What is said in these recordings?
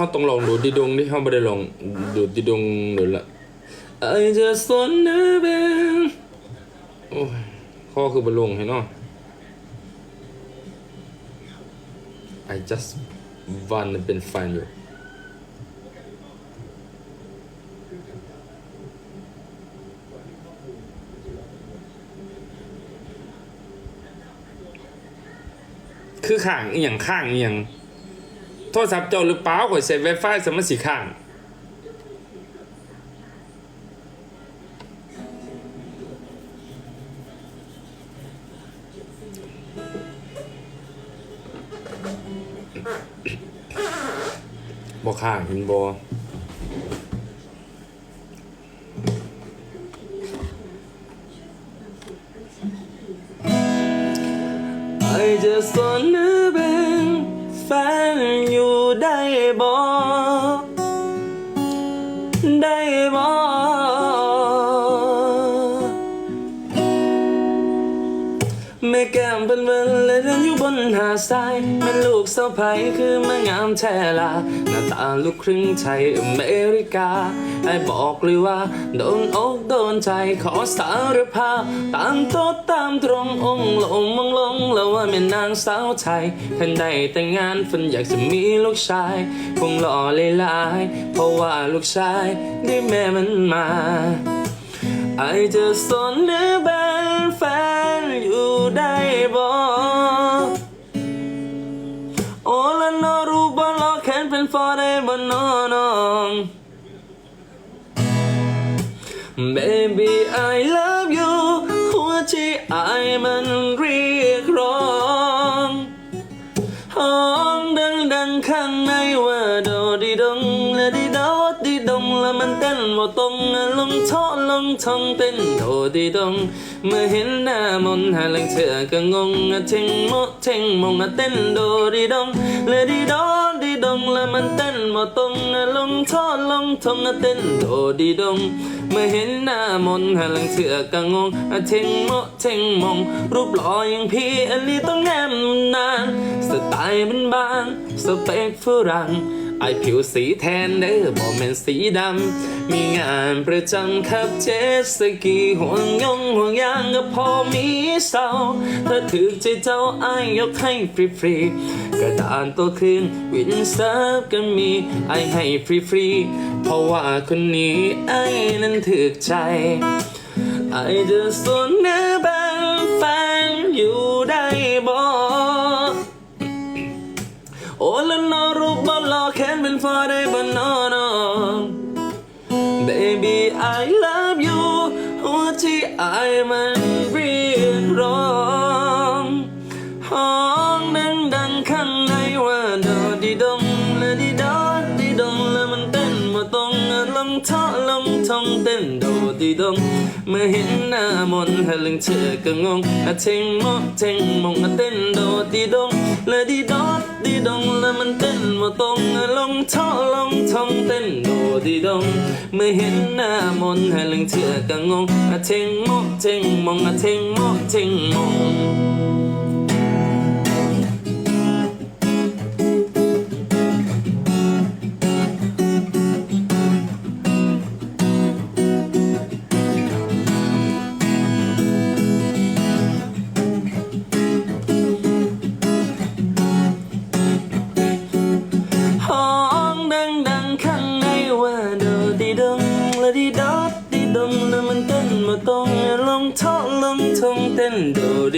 เขาต้องลองดูดีดงที่เขาไม่ได้ลองดูดีดงหรือละ I just wanna be โอ้ยข้อคือบอลลงให้เนาะ I just wanna เป็นแฟนอยู่คือข้างอย่างข้างอย่าง โทรศัพท์เจ้าหรือเปล่าข่อยใส่ไวไฟสมัสิข้างบ่ข้างเห็นบ่ อยู่บนหายแม่ลูกสะใภ้คือแม่งามแท้ลาหน้าตาลูกครึ่งไทยอเมริกาไอ้บอกเลยว่า โดนอกโดนใจขอสารภาพตามโตตามตรงองลงมองลงแล้วว่าแม่นางสาวไทยทันใดแต่งงานฝันอยากจะมีลูกชาย คงหล่อเลยลาย เพราะว่าลูกชายได้แม่มันมาไอจะสนหรือเป็นแฟนอยู่ได้ บ่นอน้อง Baby I love you หัวใจไอมันเรียกร้องห้องดังดังข้างในว่าโดดีดงและดีโดดีดงแล้วมันเต้นว่าตรงลงท่อลงทองเต้นโดดีดง เมื่อเห็นหน้ามนหาลังเธอก็งงเทงโมเทงมงเต้นโดดีดงและดีดดี ดงและมันเต้นมาตรงลงท่อลงทงเต้นโดดีดง เมื่อเห็นหน้ามนต์หลังเธอก็งงเท่งโมเท่งมงรูปหล่ออย่างพี่อันนี้ต้องแนมนาน สไตล์มันบางสเปคฝรั่ง ไอผิวสีแทนเด้อบอกเป็นสีดำ มีงานประจำขับเจตสกีห่วงยงห่วงยางก็พอมีเศร้าถ้าถือใจเจ้าไอยกให้ฟรีๆ กระดานตัวคืนวินเซิร์ฟก็มีไอให้ฟรีๆ เพราะว่าคนนี้ไอนั้นถือใจไอจะสนเนื้อเป็นแฟนอยู่ได้บ่โอ้ละน รอแค้นเป็นฟ้าได้บนนอน้อง Baby I love you หัวที่ไอมันเรียกร้องห้องนั้นดังข้างในว่าโดดีดงและดีดอ รงลงท่อลงทองเต้นโดดีดงเมื่อเห็นหน้ามนต์ให้ลึงเธอก็งงอะเทงโมเทงมงอะเต้นโดดีดงแล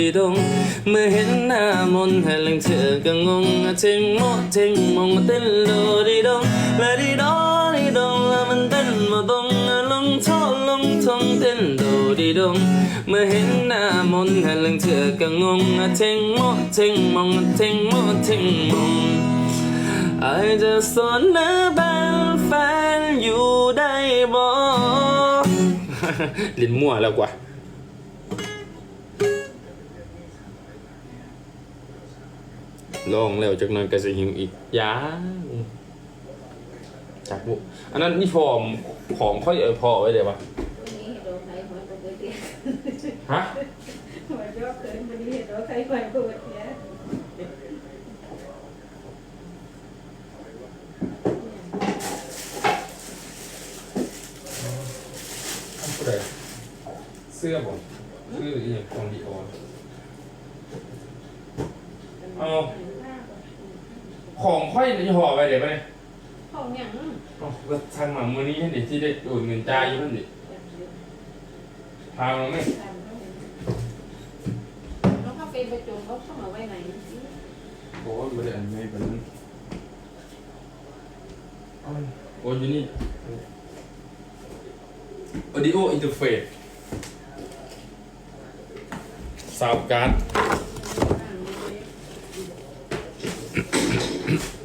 ีดง เมื่อเห็นหน้ามนต์ให้ลังเธอก็งงเทงโมเทงมองเต้นโดดีดงและดีดอดีดงแล้วมันเต้นมาตรงลงท่อลงทงเต้นโดดีดง เมื่อเห็นหน้ามนต์ให้ลังเธอก็งงเทงโมเทงมองเทงโมเทงมงไอจะสนเนื้อเป็นแฟนอยู่ได้บ่ ลิ้นมั่วแล้วกว่า ลองแล้วจากนั้นก็จะหิวอีกยาจากบุอันนั้นนี่ฟอร์มของค่อยเออพอไว้เลยวะฮะเสื้อบผเสื้ออย่างของดีออนเอา ของค่อยในห่อไปเดี๋ยวไปเนี่ยของอย่างนั้นเอาก็ทางหมามือนี้เห็นดิที่ได้โอนเงินจ่ายอยู่นั่นดิพามาไหมแล้วเขาเป็นประจุเขาเข้ามาไว้ไหนบอกว่าไม่ได้อันไม่เป็นนั้นเอาโอนอยู่นี่ audio interface สาวการ์ด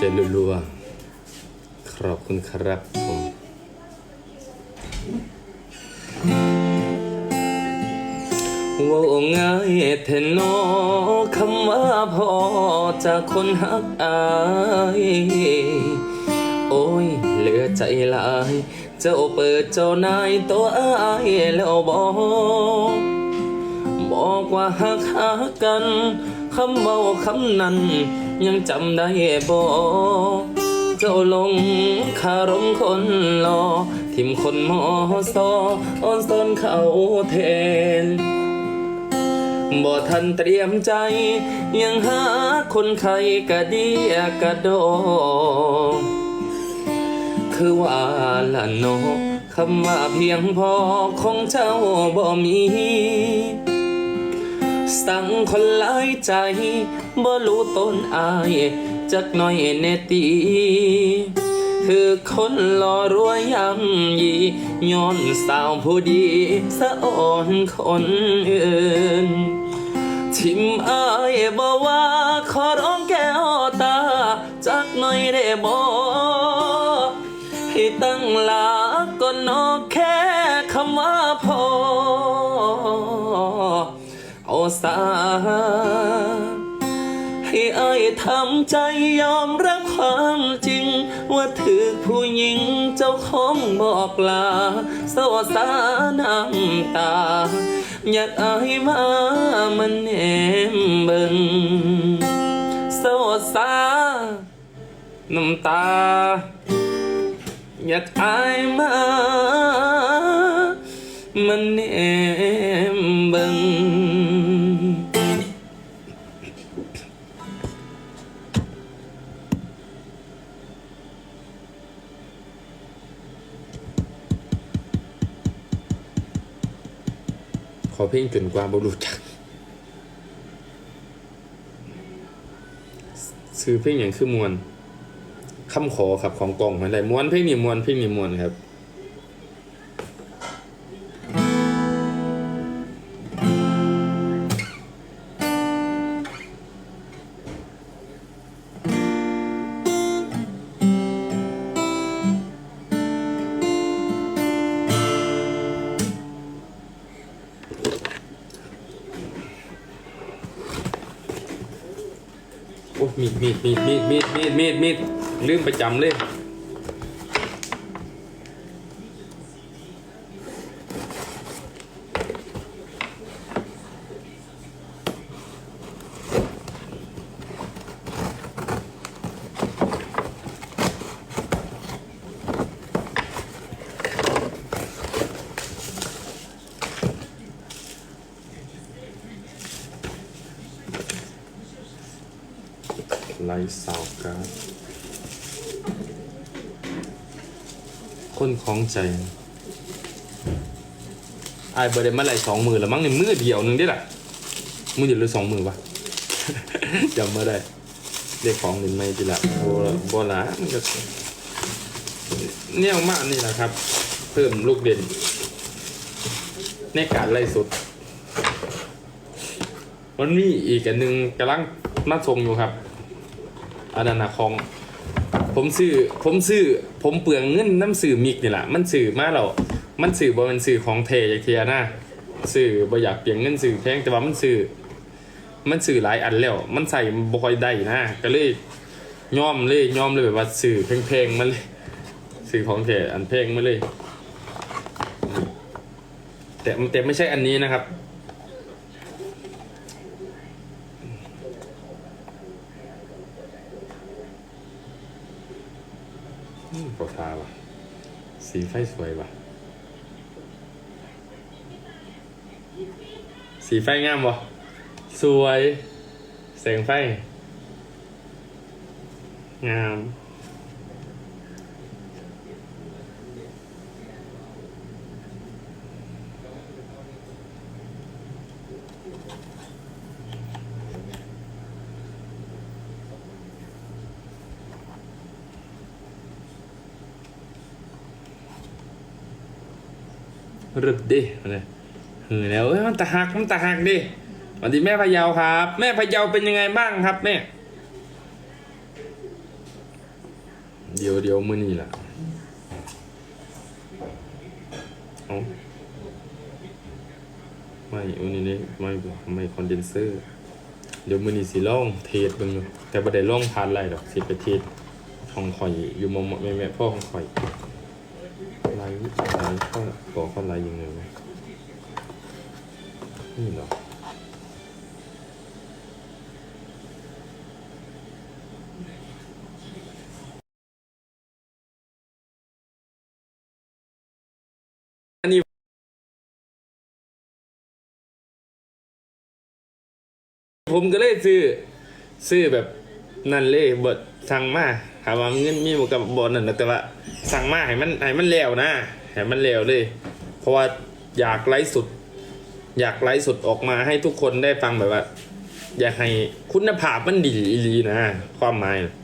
ใจรัวๆขอบคุณครับผมว่าง่ายเทนอคำว่าพอจากคนหักอาย โอ้ย เหลือใจหลาย เจ้าเปิดเจ้านายตัวอายแล้วบอกบอกว่าหักหากัน คำเบาคำนั้น ยังจำได้บ่เจ้าลงคารมคนรอทิมคนมอซออ้อนซนเขาเทนบ่ทันเตรียมใจ ยังหาคนไข้กะเดียกะโด คือว่าละเนคำว่าเพียงพอของเจ้าบ่มี สั่งคนหลายใจบ่รู้ต้นอายจักหน่อยเนตีคือคนหล่อรวยยำยีย้อนสาวผู้ดีสะอ่อนคนอื่น ทิมอายบอกว่าขอร้องแก้วตา จักหน่อยได้บอกให้ตั้งหลักก็นอกแค สา ให้อายทำใจยอมรับความจริง ว่าถือผู้หญิงเจ้าของบอกลาสวสาน้ำตา อยากอายมามันแนมเบิงสวสาน้ำตา อยากอายมามันแนมเบิง อเพ่งจนกว่าบรู้จักซื้อเพลงอย่างคือมวนคำขอครับของกล่องอะไรมวนเพลงนี้มวนเพลงนี้มวนครับ ลืมประจำเลยไลฟ์สาวการ์ดค นของใจไอ้ายบอได้มาไหลสองมือล้วมั้งในมือเดียวหนึงได้ละมือเดียวหรือสองมือวะจำไม่ได้เรียกของหนึ่งไม่จีละโบละโบละมันก็เนี่ยมากนี่แหละครับ เพิ่มลูกเด่น ในการไล่สุดมันมีอีกอันหนึ่งกำลังมาส่งอยู่ครับอันนั้นนะของ ผมซื้อผมซื้อผมเปลืองเงินน้ำสื่อมิกนี่แหละมันสื่อมาแล้วมันสื่อบ่มันสื่อของเทจากเทียนะสื่อบ่อยากเปลี่ยนเงินสื่อแพงแต่ว่ามันสื่อมันสื่อหลายอันแล้ว มันใส่บ่ค่อยได้นะก็เลยยอมเลยยอมเลยแบบว่าสื่อเพลงๆมันเลยสื่อของเทอันเพลงมาเลย แต่แต่ไม่ใช่อันนี้นะครับ อืมปวดตาว่ะ สีไฟสวยว่ะ สีไฟงามบ่สวยแสงไฟ งาม รึบดิอะเออแล้วมันตะหักมันตะหักดิสวัสดีแม่พะเยาครับ แม่พะเยาเป็นยังไงบ้างครับแม่เดี๋ยวเดี๋ยวมือนี่แหละเอาไม่อันนี้นี่ไม่ไม่คอนเดนเซอร์ เดี๋ยวมือนี่สิล่องเทสบิ่งอยู่แต่บ่ได้ล่องผ่านไรดอกสิไปเทสของข่อยอยู่มอมแม่แม่พ่อของข่อย ไลฟ์ไลฟ์ก็บอกเขาไลฟ์ยังไงวะนี่เหรอผมก็เลยซื้อ ซื้อแบบนั่นเลยบทสั่งมาามว่าเงินมีบกับบอนั่นนะแต่ว่าสั่งมาให้มันให้มันแล้วนะให้มันแล้วเลย เพราะว่าอยากไลฟ์สุด อยากไลฟ์สุดออกมาให้ทุกคนได้ฟังแบบว่า อยากให้คุณภาพมันดีอีหลีนะ ความหมายนะ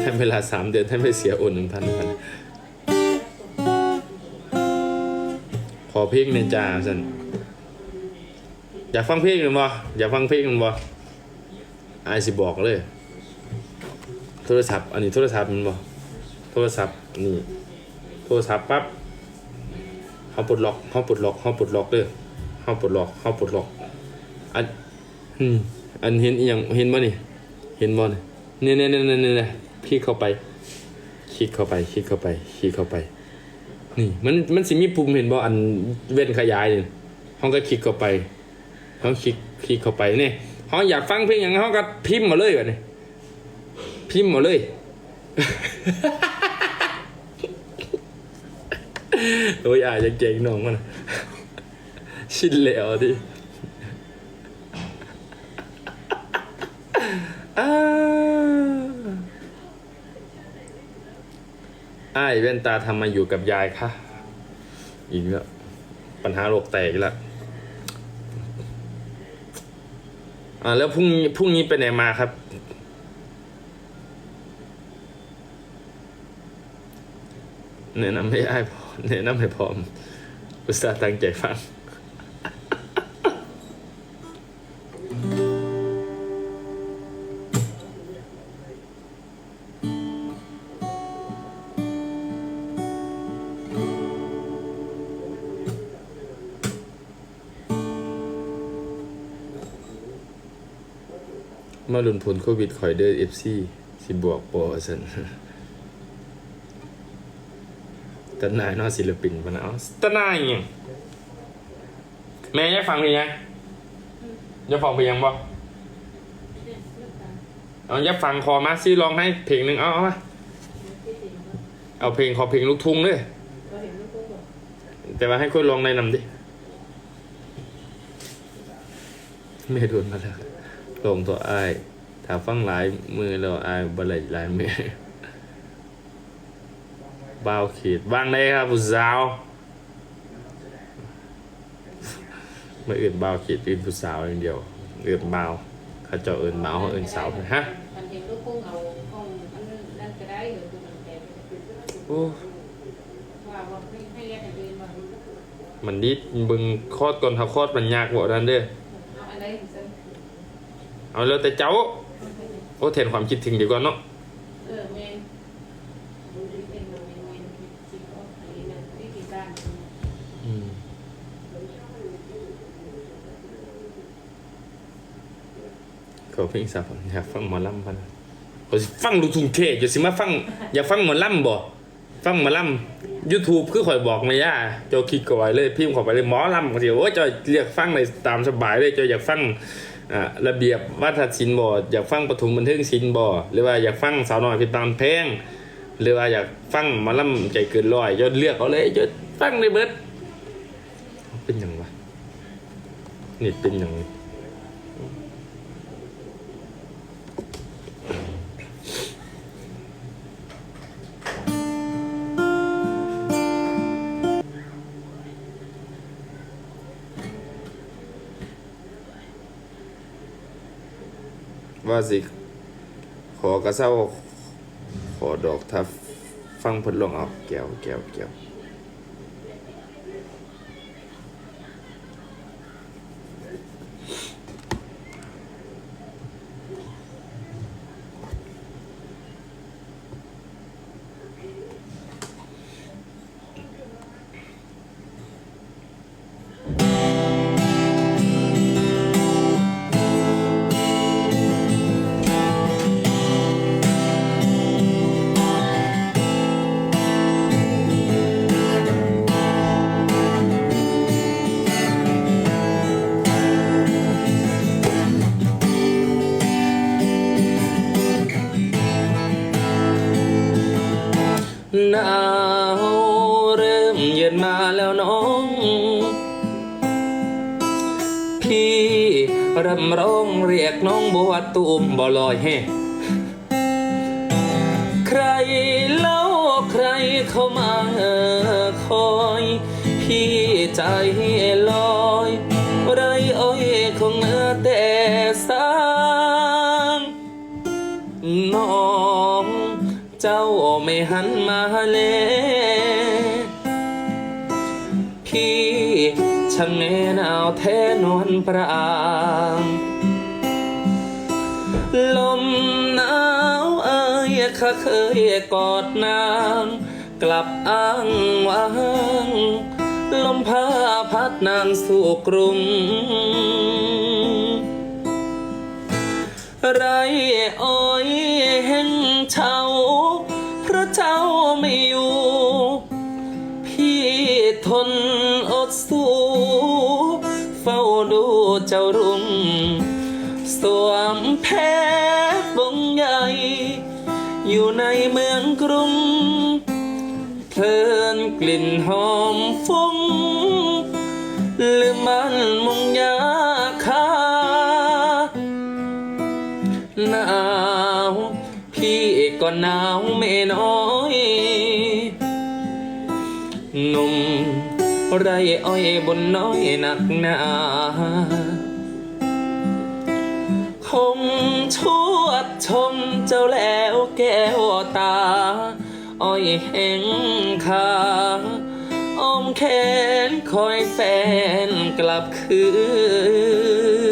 ให้เวลาสามเดือนให้ไม่เสียโอนหนึ่งพันพันขอเพลงในจ้าสัน อยากฟังเพลงหรือบ่อยากฟังเพลงหรือบ่ไอายสิบอกเลย โทรศัพท์ อันนี้โทรศัพท์มันบ่โทรศัพท์นี่โทรศัพท์ปั๊บเขาปลดล็อกเขาปลดล็อกเขาปลดล็อกเด้อเขาปลดล็อกเขาปลดล็อกอันอืมอันเห็นอหย่างเห็นบ่นี่เห็นบ่นี่เนี่ยเนี่ยเนี่ยเนี่ยเนี่ยคลิกเข้าไปคลิกเข้าไปคลิกเข้าไปคลิกเข้าไป นี่มันมันสิมีปุ่มเห็นบ่อันเว้นขยายนี่เขาก็คลิกเข้าไป เขาคลิกคลิกเข้าไปเนี่ยเขาอยากฟังเพลงอย่างเขาก็พิมพ์มาเลยแบบนี้พิมพ์มาเลย โอ้ยอาจจะเก่งน้องมันชินแล้วดิอ้าอ้ายแว่นตาทำมาอยู่กับยายค่ะอีกแล้วปัญหาโลกแตกอีกแล้ว อ่าแล้วพรุ่งนี้พรุ่งนี้ไปไหนมาครับ แนะนำให้อ้ายพอแนะนำให้พร้อม อุตส่าห์ตั้งใจฟังาลุนผลโควิดคอยเดอร์เอฟซีสิบวกปอสันตนายนอศิลปินปะนะเอาตนายยังแม่อยังฟังเพลงยังอยังฟังเพลงยังบ่เอาอยังฟังคอมาซี่ลองให้เพลงหนึ่งเอาเอามาเอาเพลงขอเพลงลูกทุ่งเลยแต่ว่าให้คุยลองในนำดิไม่โดนมาแล้วลงตัวไอ้ ถ้าฟังหลายมือแล้วอายบ่ไหลหลายมือบ่าวขีดบ้างได้ครับผู้สาวไม่อื่นบ่าวขีดอื่นผู้สาวอย่างเดียวอื่นบ่าวเขาเจ้าอื่นบ่าวเขาอื่นสาวฮะมันเห็นลูกกุ้งเอาห้องอันนั้นนั่นก็ได้อยู่ตรงนั้นแต่โอ้ว่าว่าให้ให้เรียนอะมันนิดบึงคอดก่อนเขาคอดมันยากกว่านั้นเด้อเอาแล้วแต่เจ้า ก็แทนความคิดถึงดีกว่าเนาะเอเป็ากินสารอืขาเพิ่งสับผมอยากฟังหมอลำพันเขาฟังลูกทุ่งเทอยู่สิมาฟังอยากฟังหมอลำบ่ฟังหมอลำ YouTube คือข่อยบอกมาย่าเจ้าคิดก่อนเลยพิมพ์เขอไปเลยหมอลำก็สิโอ้ยเจ้าเรียกฟังเลยตามสบายเลยเจ้าอยากฟัง อ่าระเบียบวัฒนศิลป์บ่อยากฟังปฐมบันเทิงศิลป์บ่หรือว่าอยากฟังสาวน้อยเพชรบามเพลงหรือว่าอยากฟังมะลำใจเกินร้อยเจ้าเลือกเอาเลยเจ้าฟังได้เบิดเป็นหยังวะนี่เป็นหยัง สิขอกระเซ้าขอดอกทับฟังเพิ่นลองเอาแก้วแก้วแก้ว หนาวเริ่มเย็นมาแล้วน้อง พี่รำร้องเรียกน้องบัวตูมบ่ลอยแห่ใครเล่าใครเข้ามาคอย พี่ใจลอย ไรอ้อยคงเอแต่ เจ้าไม่หันมาเล พี่ช่างแน่หนาวแท้นวลปรางลมหนาวเอ้ยข้าเคยกอดนาง กลับอ้างว้างลมพาพัดนางสู่กรุง ไรอ้อยแห่ง เช่าพระเจ้าไม่อยู่ พี่ทนอดสู้ เฝ้าดูเจ้ารุ่ง สวมแพทย์วงใหญ่ อยู่ในเมืองกรุงเพลินกลิ่นหอมฟุ้ง หนาวไม่น้อยหนุ่มไรอ้อยบนน้อยหนักหนาคงชวดชมเจ้าแล้วแก้วตา อ้อยแห้งขาอ้อมแขนคอยแฟนกลับคืน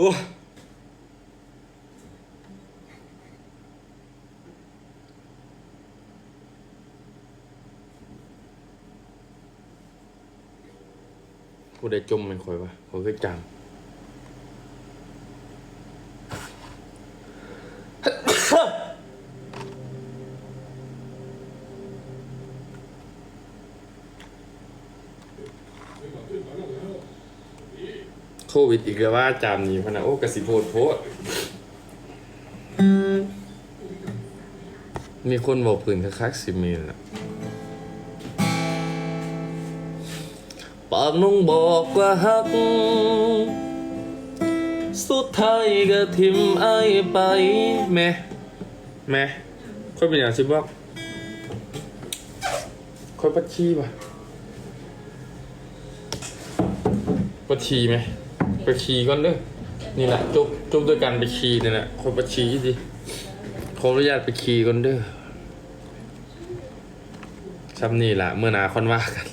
โอ้กูได้จมมันคอยวะคอยคือจัง โค วิดอีกแล้วว่าจามนี้พะนะโอ้กสิโพดโพดมีคนบอกปืนคักๆสิมีนละปากน้องบอกว่าฮัก สุดท้ายก็ทิมไอไปแม่แม่ค่อยเป็นอย่างสิบอกค่อยปัดขี้ป่ะปัดชีไหม ไปขี่ก่อนเด้อนี่แหละจุบจุบด้วยกันไปขี่นี่แหละคนไปัดชีดิขออนุญาตไปขี่ก่อนเด้อซ้ำนี่แหละเมื่อนาคอนว่ากัน